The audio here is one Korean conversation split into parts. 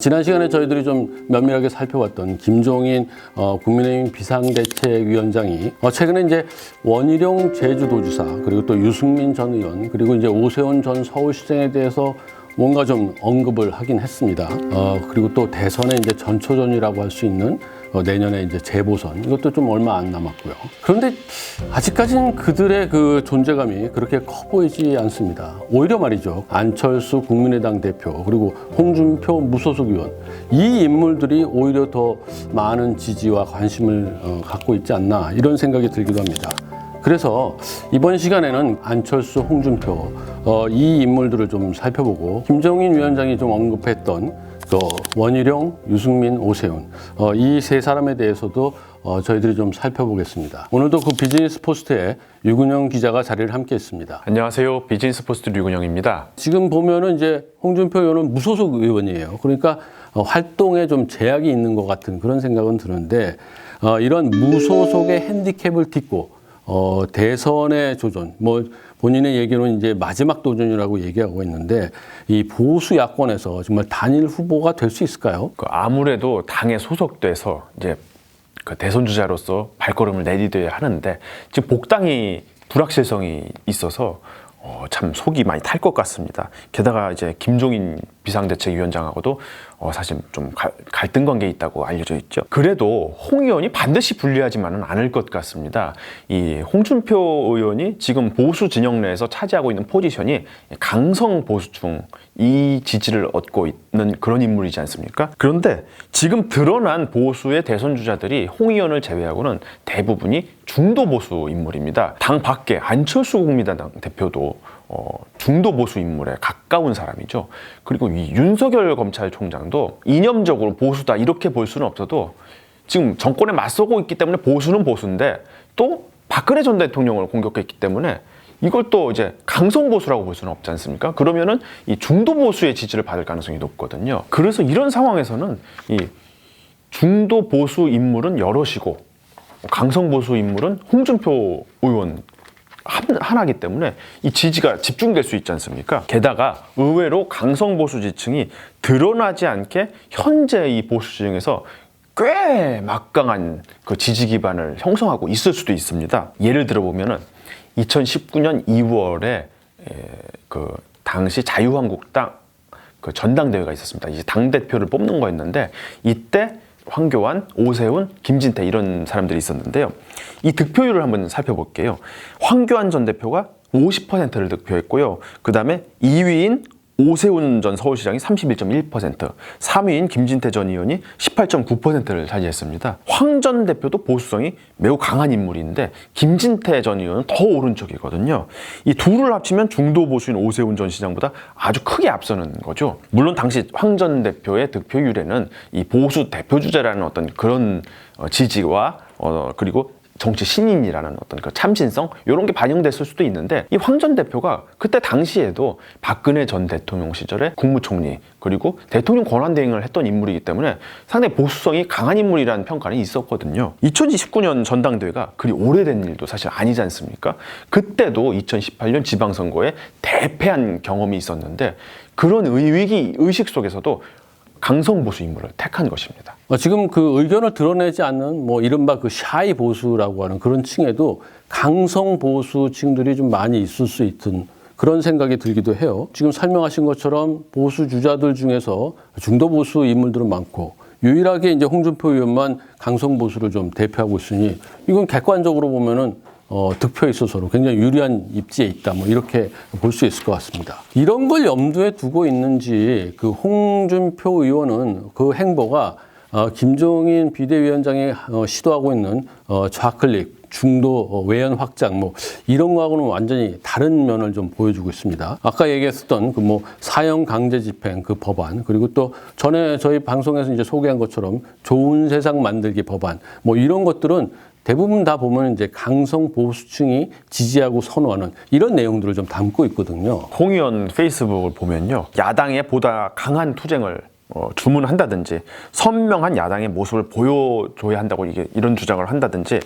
지난 시간에 저희들이 좀 면밀하게 살펴봤던 김종인 어, 국민의힘 비상대책위원장이 어, 최근에 이제 원희룡 제주도지사 그리고 또 유승민 전 의원 그리고 이제 오세훈 전 서울시장에 대해서 뭔가 좀 언급을 하긴 했습니다. 어, 그리고 또 대선의 이제 전초전이라고 할 수 있는 어, 내년에 이제 재보선 이것도 좀 얼마 안 남았고요. 그런데 아직까지는 그들의 그 존재감이 그렇게 커 보이지 않습니다. 오히려 말이죠. 안철수 국민의당 대표 그리고 홍준표 무소속 의원 이 인물들이 오히려 더 많은 지지와 관심을 어, 갖고 있지 않나 이런 생각이 들기도 합니다. 그래서 이번 시간에는 안철수, 홍준표 어, 이 인물들을 좀 살펴보고 김정인 위원장이 좀 언급했던 또 원희룡, 유승민, 오세훈 어, 이 세 사람에 대해서도 어, 저희들이 좀 살펴보겠습니다. 오늘도 그 비즈니스 포스트에 유근영 기자가 자리를 함께했습니다. 안녕하세요. 비즈니스 포스트 류근영입니다. 지금 보면은 이제 홍준표 의원은 무소속 의원이에요. 그러니까 어, 활동에 좀 제약이 있는 것 같은 그런 생각은 드는데 어, 이런 무소속의 핸디캡을 딛고 어, 대선의 조전, 뭐 본인의 얘기로는 이제 마지막 도전이라고 얘기하고 있는데 이 보수 야권에서 정말 단일 후보가 될 수 있을까요? 그 아무래도 당에 소속돼서 이제 그 대선 주자로서 발걸음을 내디뎌야 하는데 지금 복당이 불확실성이 있어서 어, 참 속이 많이 탈 것 같습니다. 게다가 이제 김종인 비상대책위원장하고도 어, 사실 좀 갈- 갈등 관계에 있다고 알려져 있죠. 그래도 홍 의원이 반드시 분리하지만은 않을 것 같습니다. 이 홍준표 의원이 지금 보수 진영 내에서 차지하고 있는 포지션이 강성 보수층 이 지지를 얻고 있는 그런 인물이지 않습니까? 그런데 지금 드러난 보수의 대선 주자들이 홍 의원을 제외하고는 대부분이 중도 보수 인물입니다. 당 밖에 안철수 국민의당 대표도 어, 중도 보수 인물에 가까운 사람이죠. 그리고 이 윤석열 검찰총장도 이념적으로 보수다 이렇게 볼 수는 없어도 지금 정권에 맞서고 있기 때문에 보수는 보수인데 또 박근혜 전 대통령을 공격했기 때문에 이걸 또 이제 강성 보수라고 볼 수는 없지 않습니까? 그러면은 이 중도 보수의 지지를 받을 가능성이 높거든요. 그래서 이런 상황에서는 이 중도 보수 인물은 여럿이고 강성 보수 인물은 홍준표 의원 한, 하나기 때문에 이 지지가 집중될 수 있지 않습니까? 게다가 의외로 강성 보수 지층이 드러나지 않게 현재 이 보수 지층에서 꽤 막강한 그 지지 기반을 형성하고 있을 수도 있습니다. 예를 들어 보면은 2019년 2월에 그 당시 자유한국당 그 전당대회가 있었습니다. 이제 당 대표를 뽑는 거였는데 이때 황교안, 오세훈, 김진태 이런 사람들이 있었는데요. 이 득표율을 한번 살펴볼게요. 황교안 전 대표가 50%를 득표했고요. 그 다음에 2위인 오세훈 전 서울시장이 31.1%, 3위인 김진태 전 의원이 18.9%를 차지했습니다. 황 전 대표도 보수성이 매우 강한 인물인데 김진태 전 의원은 더 오른쪽이거든요. 이 둘을 합치면 중도 보수인 오세훈 전 시장보다 아주 크게 앞서는 거죠. 물론 당시 황 전 대표의 득표율에는 이 보수 대표 주자라는 어떤 그런 어, 지지와 어, 그리고 정치 신인이라는 어떤 그 참신성 이런 게 반영됐을 수도 있는데 이 황 전 대표가 그때 당시에도 박근혜 전 대통령 시절에 국무총리 그리고 대통령 권한 대행을 했던 인물이기 때문에 상당히 보수성이 강한 인물이라는 평가는 있었거든요. 2029년 전당대회가 그리 오래된 일도 사실 아니지 않습니까? 그때도 2018년 지방선거에 대패한 경험이 있었는데 그런 의위기 의식 속에서도 강성 보수 인물을 택한 것입니다. 어, 지금 그 의견을 드러내지 않는 뭐 이른바 그 샤이 보수라고 하는 그런 층에도 강성 보수층들이 좀 많이 있을 수 있던 그런 생각이 들기도 해요. 지금 설명하신 것처럼 보수 주자들 중에서 중도 보수 인물들은 많고 유일하게 이제 홍준표 의원만 강성 보수를 좀 대표하고 있으니 이건 객관적으로 보면은 어, 득표에 있어서로 굉장히 유리한 입지에 있다. 뭐 이렇게 볼 수 있을 것 같습니다. 이런 걸 염두에 두고 있는지 그 홍준표 의원은 그 행보가 어, 김종인 비대위원장이 어, 시도하고 있는 어, 좌클릭, 중도 어, 외연 확장 뭐 이런 거하고는 완전히 다른 면을 좀 보여주고 있습니다. 아까 얘기했었던 그 뭐 사형 강제 집행 그 법안 그리고 또 전에 저희 방송에서 이제 소개한 것처럼 좋은 세상 만들기 법안 뭐 이런 것들은 대부분 다 보면 이제 강성 보수층이 지지하고 선호하는 이런 내용들을 좀 담고 있거든요. 홍 의원 페이스북을 보면요. 야당의 보다 강한 투쟁을 어, 주문한다든지 선명한 야당의 모습을 보여줘야 한다고 이게 이런 주장을 한다든지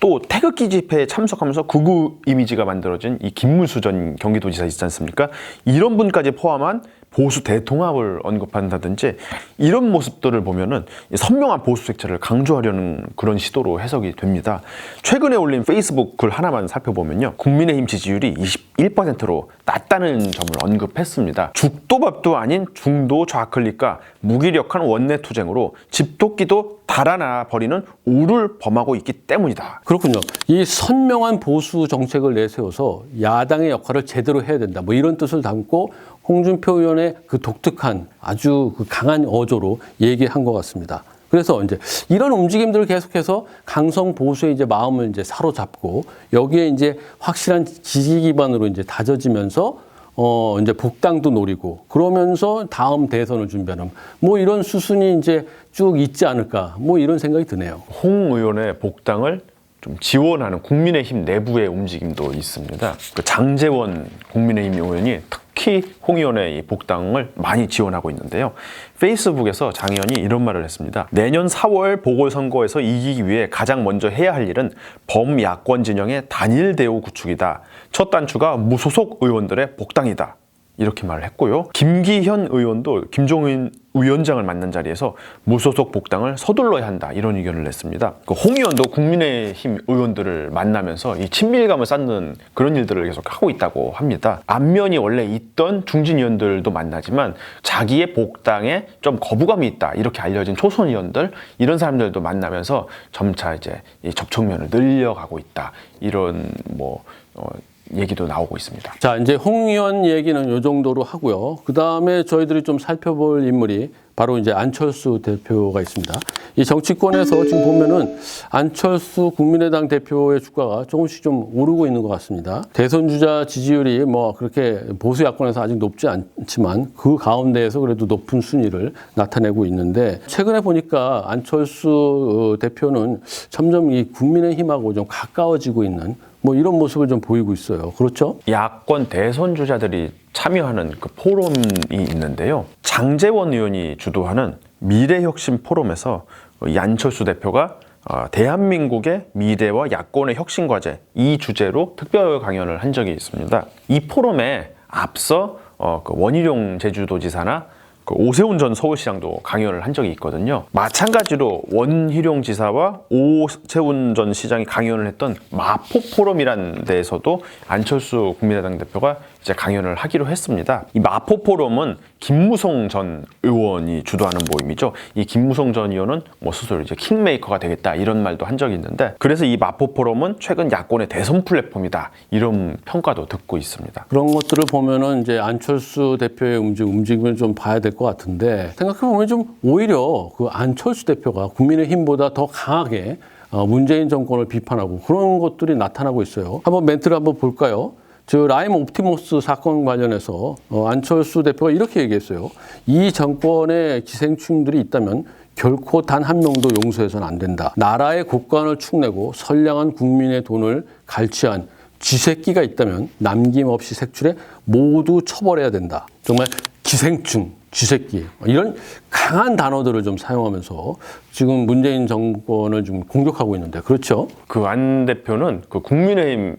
또 태극기 집회에 참석하면서 극우 이미지가 만들어진 이 김문수 전 경기도지사 있지 않습니까? 이런 분까지 포함한 보수 대통합을 언급한다든지 이런 모습들을 보면은 이 선명한 보수 색채를 강조하려는 그런 시도로 해석이 됩니다. 최근에 올린 페이스북 글 하나만 살펴보면요. 국민의힘 지지율이 21%로 낮다는 점을 언급했습니다. 죽도밥도 아닌 중도 좌클릭과 무기력한 원내 투쟁으로 집도끼도 달아나 버리는 우를 범하고 있기 때문이다. 그렇군요. 이 선명한 보수 정책을 내세워서 야당의 역할을 제대로 해야 된다. 뭐 이런 뜻을 담고 홍준표 의원의 그 독특한 아주 그 강한 어조로 얘기한 것 같습니다. 그래서 이제 이런 움직임들을 계속해서 강성 보수의 이제 마음을 이제 사로잡고 여기에 이제 확실한 지지 기반으로 이제 다져지면서 어 이제 복당도 노리고 그러면서 다음 대선을 준비하는 뭐 이런 수순이 이제 쭉 있지 않을까 뭐 이런 생각이 드네요. 홍 의원의 복당을 좀 지원하는 국민의힘 내부의 움직임도 있습니다. 그 장재원 국민의힘 의원이 특 히 홍 의원의 이 복당을 많이 지원하고 있는데요. 페이스북에서 장 의원이 이런 말을 했습니다. 내년 4월 보궐선거에서 이기기 위해 가장 먼저 해야 할 일은 범야권 진영의 단일 대우 구축이다. 첫 단추가 무소속 의원들의 복당이다. 이렇게 말을 했고요. 김기현 의원도 김종인 위원장을 만난 자리에서 무소속 복당을 서둘러야 한다 이런 의견을 냈습니다. 그홍 의원도 국민의힘 의원들을 만나면서 이 친밀감을 쌓는 그런 일들을 계속 하고 있다고 합니다. 안면이 원래 있던 중진 의원들도 만나지만 자기의 복당에 좀 거부감이 있다 이렇게 알려진 초선 의원들 이런 사람들도 만나면서 점차 이제 이 접촉면을 늘려가고 있다 이런 뭐 어, 얘기도 나오고 있습니다. 자, 이제 홍 의원 얘기는 요 정도로 하고요. 그 다음에 저희들이 좀 살펴볼 인물이 바로 이제 안철수 대표가 있습니다. 이 정치권에서 지금 보면은 안철수 국민의당 대표의 주가가 조금씩 좀 오르고 있는 것 같습니다. 대선 주자 지지율이 뭐 그렇게 보수 야권에서 아직 높지 않지만 그 가운데에서 그래도 높은 순위를 나타내고 있는데 최근에 보니까 안철수 어, 대표는 점점 이 국민의힘하고 좀 가까워지고 있는 뭐 이런 모습을 좀 보이고 있어요. 그렇죠? 야권 대선 주자들이 참여하는 그 포럼이 있는데요. 장재원 의원이 주도하는 미래혁신 포럼에서 이 안철수 대표가 어, 대한민국의 미래와 야권의 혁신 과제 이 주제로 특별 강연을 한 적이 있습니다. 이 포럼에 앞서 어, 그 원희룡 제주도지사나 그 오세훈 전 서울시장도 강연을 한 적이 있거든요. 마찬가지로 원희룡 지사와 오세훈 전 시장이 강연을 했던 마포 포럼이라는 데에서도 안철수 국민의당 대표가 이제 강연을 하기로 했습니다. 이 마포 포럼은 김무성 전 의원이 주도하는 모임이죠. 이 김무성 전 의원은 뭐 스스로 이제 킹메이커가 되겠다 이런 말도 한 적이 있는데 그래서 이 마포 포럼은 최근 야권의 대선 플랫폼이다 이런 평가도 듣고 있습니다. 그런 것들을 보면은 이제 안철수 대표의 움직, 움직임을 좀 봐야 될 것 같은데 생각해 보면 좀 오히려 그 안철수 대표가 국민의힘보다 더 강하게 어, 문재인 정권을 비판하고 그런 것들이 나타나고 있어요. 한번 멘트를 한번 볼까요? 저 라임 옵티머스 사건 관련해서 어, 안철수 대표가 이렇게 얘기했어요. 이 정권에 기생충들이 있다면 결코 단 한 명도 용서해서는 안 된다. 나라의 국간을 축내고 선량한 국민의 돈을 갈취한 쥐새끼가 있다면 남김없이 색출해 모두 처벌해야 된다. 정말 기생충, 쥐새끼 이런 강한 단어들을 좀 사용하면서 지금 문재인 정권을 좀 공격하고 있는데 그렇죠? 그 안 대표는 그 국민의힘 뭐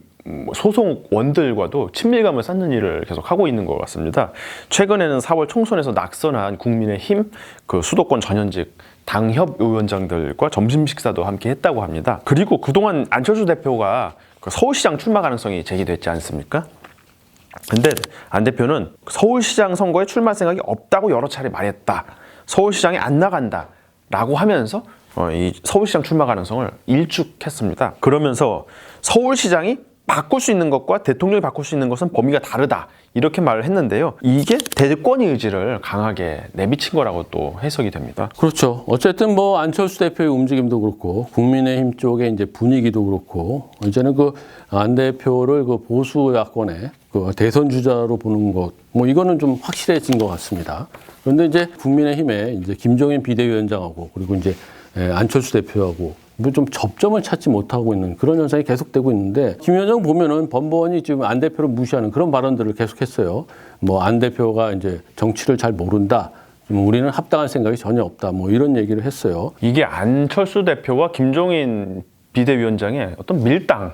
소속 원들과도 친밀감을 쌓는 일을 계속 하고 있는 것 같습니다. 최근에는 4월 총선에서 낙선한 국민의힘 그 수도권 전현직 당협 위원장들과 점심 식사도 함께 했다고 합니다. 그리고 그동안 안철수 대표가 그 서울시장 출마 가능성이 제기됐지 않습니까? 근데 안 대표는 서울시장 선거에 출마 생각이 없다고 여러 차례 말했다. 서울시장에 안 나간다. 라고 하면서 어, 이 서울시장 출마 가능성을 일축했습니다. 그러면서 서울시장이 바꿀 수 있는 것과 대통령이 바꿀 수 있는 것은 범위가 다르다. 이렇게 말을 했는데요. 이게 대권의 의지를 강하게 내비친 거라고 또 해석이 됩니다. 그렇죠. 어쨌든 뭐 안철수 대표의 움직임도 그렇고 국민의힘 쪽의 이제 분위기도 그렇고 이제는 그 안 대표를 그 보수 야권의 그 대선 주자로 보는 것 뭐 이거는 좀 확실해진 것 같습니다. 그런데 이제 국민의힘에 이제 김종인 비대위원장하고 그리고 이제 예, 안철수 대표하고 뭐 좀 접점을 찾지 못하고 있는 그런 현상이 계속되고 있는데 김 위원장 보면은 번번이 지금 안 대표를 무시하는 그런 발언들을 계속했어요. 뭐 안 대표가 이제 정치를 잘 모른다. 좀 우리는 합당한 생각이 전혀 없다. 뭐 이런 얘기를 했어요. 이게 안철수 대표와 김종인 비대위원장의 어떤 밀당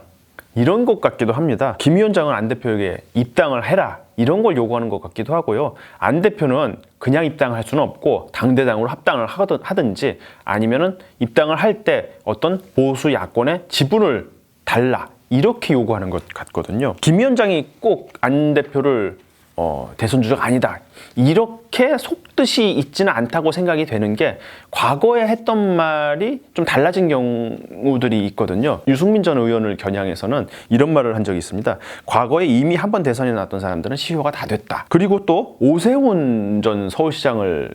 이런 것 같기도 합니다. 김 위원장은 안 대표에게 입당을 해라 이런 걸 요구하는 것 같기도 하고요. 안 대표는 그냥 입당할 수는 없고 당대당으로 합당을 하든지 아니면은 입당을 할 때 어떤 보수 야권의 지분을 달라 이렇게 요구하는 것 같거든요. 김 위원장이 꼭 안 대표를 어, 대선 주자가 아니다. 이렇게 속뜻이 있지는 않다고 생각이 되는 게 과거에 했던 말이 좀 달라진 경우들이 있거든요. 유승민 전 의원을 겨냥해서는 이런 말을 한 적이 있습니다. 과거에 이미 한 번 대선에 나왔던 사람들은 시효가 다 됐다. 그리고 또 오세훈 전 서울시장을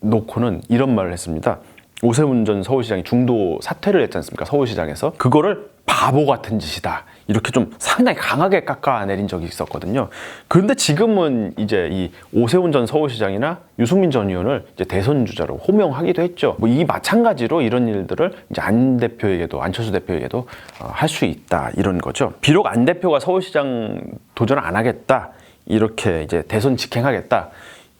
놓고는 이런 말을 했습니다. 오세훈 전 서울시장이 중도 사퇴를 했지 않습니까? 서울시장에서 그거를 바보 같은 짓이다. 이렇게 좀 상당히 강하게 깎아내린 적이 있었거든요. 그런데 지금은 이제 이 오세훈 전 서울시장이나 유승민 전 의원을 이제 대선 주자로 호명하기도 했죠. 뭐 이 마찬가지로 이런 일들을 이제 안 대표에게도 안철수 대표에게도 어, 할수 있다 이런 거죠. 비록 안 대표가 서울시장 도전 안 하겠다 이렇게 이제 대선 직행하겠다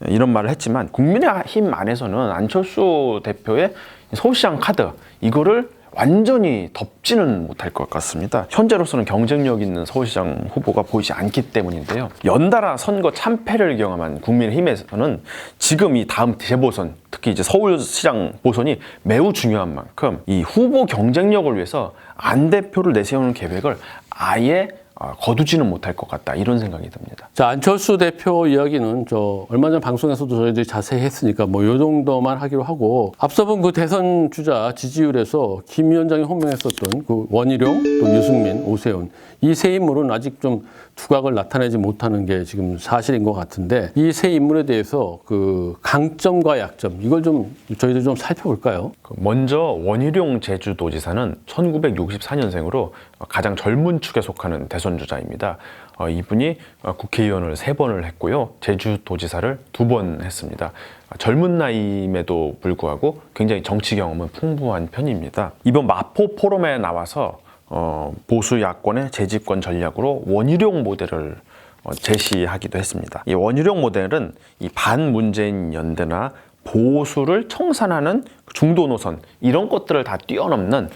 이런 말을 했지만 국민의힘 안에서는 안철수 대표의 서울시장 카드 이거를 완전히 덮지는 못할 것 같습니다. 현재로서는 경쟁력 있는 서울시장 후보가 보이지 않기 때문인데요. 연달아 선거 참패를 경험한 국민의힘에서는 지금 이 다음 재보선, 특히 이제 서울시장 보선이 매우 중요한 만큼 이 후보 경쟁력을 위해서 안 대표를 내세우는 계획을 아예 어, 거두지는 못할 것 같다 이런 생각이 듭니다. 자, 안철수 대표 이야기는 저 얼마 전 방송에서도 저희들이 자세히 했으니까 뭐 요 정도만 하기로 하고 앞서 본 그 대선 주자 지지율에서 김 위원장이 호명했었던 그 원희룡 또 유승민, 오세훈 이 세 인물은 아직 좀 두각을 나타내지 못하는 게 지금 사실인 것 같은데 이 세 인물에 대해서 그 강점과 약점 이걸 좀 저희들 좀 살펴볼까요? 그 먼저 원희룡 제주도지사는 1964년생으로 가장 젊은 축에 속하는 대선 주자입니다. 어, 이분이 어, 국회의원을 세 번을 했고요, 제주도지사를 두 번 했습니다. 어, 젊은 나이임에도 불구하고 굉장히 정치 경험은 풍부한 편입니다. 이번 마포 포럼에 나와서 어, 보수 야권의 재집권 전략으로 원희룡 모델을 어, 제시하기도 했습니다. 이 원희룡 모델은 이 반문재인 연대나 보수를 청산하는 중도 노선 이런 것들을 다 뛰어넘는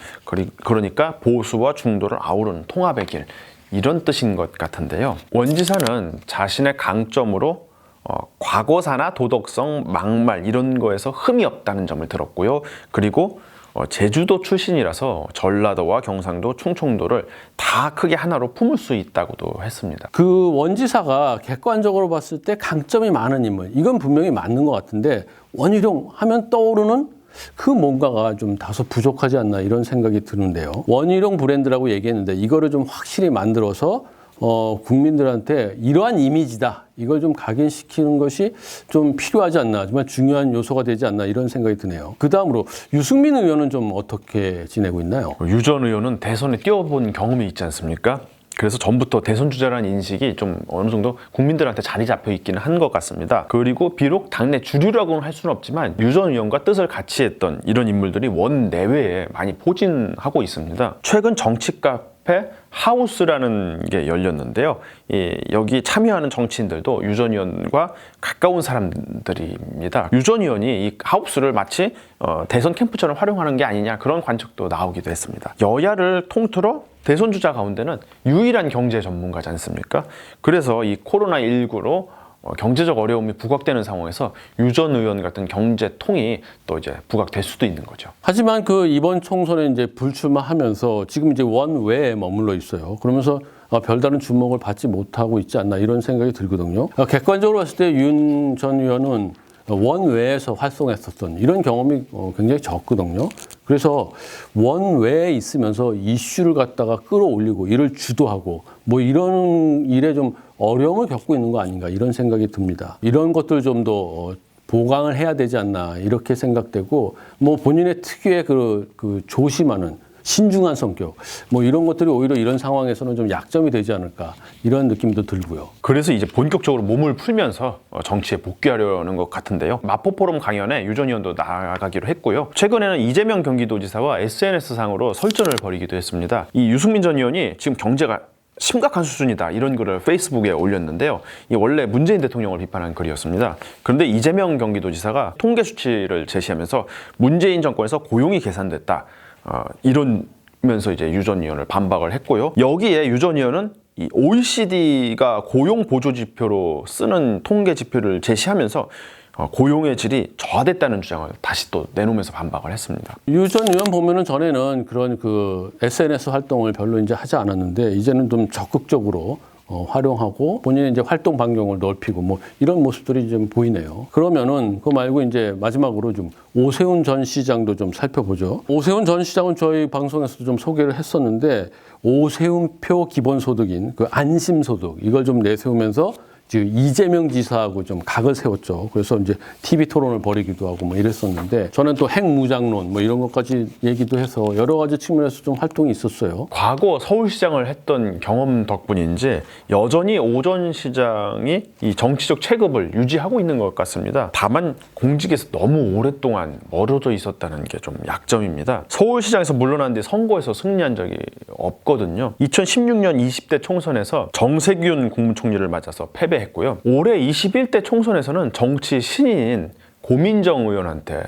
그러니까 보수와 중도를 아우르는 통합의 길 이런 뜻인 것 같은데요. 원지사는 자신의 강점으로 어, 과거사나 도덕성, 막말 이런 거에서 흠이 없다는 점을 들었고요. 그리고 어, 제주도 출신이라서 전라도와 경상도, 충청도를 다 크게 하나로 품을 수 있다고도 했습니다. 그 원지사가 객관적으로 봤을 때 강점이 많은 인물 이건 분명히 맞는 것 같은데 원희룡 하면 떠오르는 그 뭔가가 좀 다소 부족하지 않나 이런 생각이 드는데요. 원희룡 브랜드라고 얘기했는데 이거를 좀 확실히 만들어서 어, 국민들한테 이러한 이미지다. 이걸 좀 각인시키는 것이 좀 필요하지 않나. 정말 중요한 요소가 되지 않나 이런 생각이 드네요. 그 다음으로 유승민 의원은 좀 어떻게 지내고 있나요? 유 전 의원은 대선에 뛰어본 경험이 있지 않습니까? 그래서 전부터 대선 주자라는 인식이 좀 어느 정도 국민들한테 자리 잡혀 있기는 한 것 같습니다. 그리고 비록 당내 주류라고는 할 수는 없지만 유전 의원과 뜻을 같이 했던 이런 인물들이 원 내외에 많이 포진하고 있습니다. 최근 정치 카페 하우스라는 게 열렸는데요. 이, 여기 참여하는 정치인들도 유전 의원과 가까운 사람들입니다. 유전 의원이 이 하우스를 마치 어, 대선 캠프처럼 활용하는 게 아니냐 그런 관측도 나오기도 했습니다. 여야를 통틀어 대선 주자 가운데는 유일한 경제 전문가지 않습니까? 그래서 이 코로나 19로 어, 경제적 어려움이 부각되는 상황에서 유전 의원 같은 경제통이 또 이제 부각될 수도 있는 거죠. 하지만 그 이번 총선에 이제 불출마하면서 지금 이제 원외에 머물러 있어요. 그러면서 어, 별다른 주목을 받지 못하고 있지 않나 이런 생각이 들거든요. 어, 객관적으로 봤을 때 윤 전 의원은 원 외에서 활동했었던 이런 경험이 어, 굉장히 적거든요. 그래서 원 외에 있으면서 이슈를 갖다가 끌어올리고 이를 주도하고 뭐 이런 일에 좀 어려움을 겪고 있는 거 아닌가 이런 생각이 듭니다. 이런 것들 좀 더 보강을 해야 되지 않나 이렇게 생각되고 뭐 본인의 특유의 그, 그 조심하는 신중한 성격 뭐 이런 것들이 오히려 이런 상황에서는 좀 약점이 되지 않을까 이런 느낌도 들고요. 그래서 이제 본격적으로 몸을 풀면서 어, 정치에 복귀하려는 것 같은데요. 마포 포럼 강연에 유전 의원도 나가기로 했고요. 최근에는 이재명 경기도지사와 SNS 상으로 설전을 벌이기도 했습니다. 이 유승민 전 의원이 지금 경제가 심각한 수준이다 이런 글을 페이스북에 올렸는데요. 이 원래 문재인 대통령을 비판한 글이었습니다. 그런데 이재명 경기도지사가 통계 수치를 제시하면서 문재인 정권에서 고용이 개선됐다 어, 이런 면서 이제 유전 의원을 반박을 했고요. 여기에 유전 의원은 이 OECD가 고용 보조 지표로 쓰는 통계 지표를 제시하면서 어, 고용의 질이 저하됐다는 주장을 다시 또 내놓으면서 반박을 했습니다. 유전 의원 보면은 전에는 그런 그 SNS 활동을 별로 이제 하지 않았는데 이제는 좀 적극적으로 어, 활용하고 본인의 이제 활동 반경을 넓히고 뭐 이런 모습들이 좀 보이네요. 그러면은 그거 말고 이제 마지막으로 좀 오세훈 전 시장도 좀 살펴보죠. 오세훈 전 시장은 저희 방송에서도 좀 소개를 했었는데 오세훈표 기본소득인 그 안심소득 이걸 좀 내세우면서 이재명 지사하고 좀 각을 세웠죠. 그래서 이제 TV 토론을 벌이기도 하고 뭐 이랬었는데 저는 또 핵무장론 뭐 이런 것까지 얘기도 해서 여러 가지 측면에서 좀 활동이 있었어요. 과거 서울시장을 했던 경험 덕분인지 여전히 오전 시장이 이 정치적 체급을 유지하고 있는 것 같습니다. 다만 공직에서 너무 오랫동안 멀어져 있었다는 게 좀 약점입니다. 서울시장에서 물러난 뒤 선거에서 승리한 적이 없거든요. 2016년 20대 총선에서 정세균 국무총리를 맞아서 패배했고요. 올해 21대 총선에서는 정치 신인인 고민정 의원한테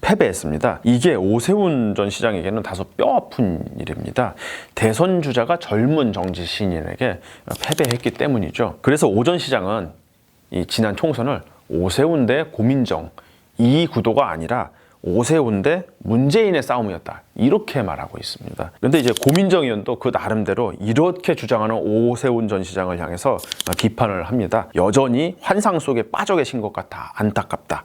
패배했습니다. 이게 오세훈 전 시장에게는 다소 뼈아픈 일입니다. 대선 주자가 젊은 정치 신인에게 패배했기 때문이죠. 그래서 오 전 시장은 이 지난 총선을 오세훈 대 고민정 이 구도가 아니라 오세훈 대 문재인의 싸움이었다. 이렇게 말하고 있습니다. 그런데 이제 고민정 의원도 그 나름대로 이렇게 주장하는 오세훈 전 시장을 향해서 비판을 합니다. 여전히 환상 속에 빠져 계신 것 같아 안타깝다.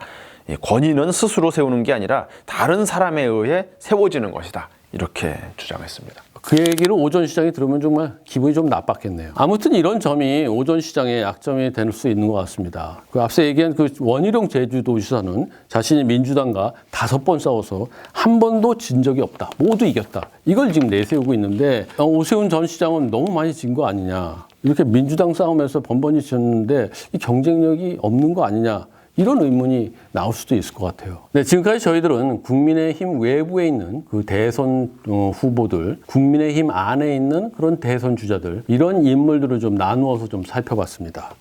이 권위는 스스로 세우는 게 아니라 다른 사람에 의해 세워지는 것이다. 이렇게 주장했습니다. 그 얘기를 오전 시장이 들으면 정말 기분이 좀 나빴겠네요. 아무튼 이런 점이 오전 시장의 약점이 될 수 있는 것 같습니다. 그 앞서 얘기한 그 원희룡 제주도지사는 자신이 민주당과 다섯 번 싸워서 한 번도 진 적이 없다. 모두 이겼다. 이걸 지금 내세우고 있는데 어, 오세훈 전 시장은 너무 많이 진 거 아니냐. 이렇게 민주당 싸움에서 번번이 졌는데 이 경쟁력이 없는 거 아니냐. 이런 의문이 나올 수도 있을 것 같아요. 네, 지금까지 저희들은 국민의힘 외부에 있는 그 대선 어, 후보들, 국민의힘 안에 있는 그런 대선 주자들, 이런 인물들을 좀 나누어서 좀 살펴봤습니다.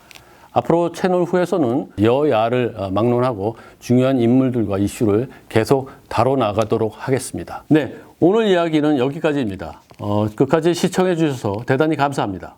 앞으로 채널 후에서는 여야를 어, 막론하고 중요한 인물들과 이슈를 계속 다뤄나가도록 하겠습니다. 네, 오늘 이야기는 여기까지입니다. 어, 끝까지 시청해 주셔서 대단히 감사합니다.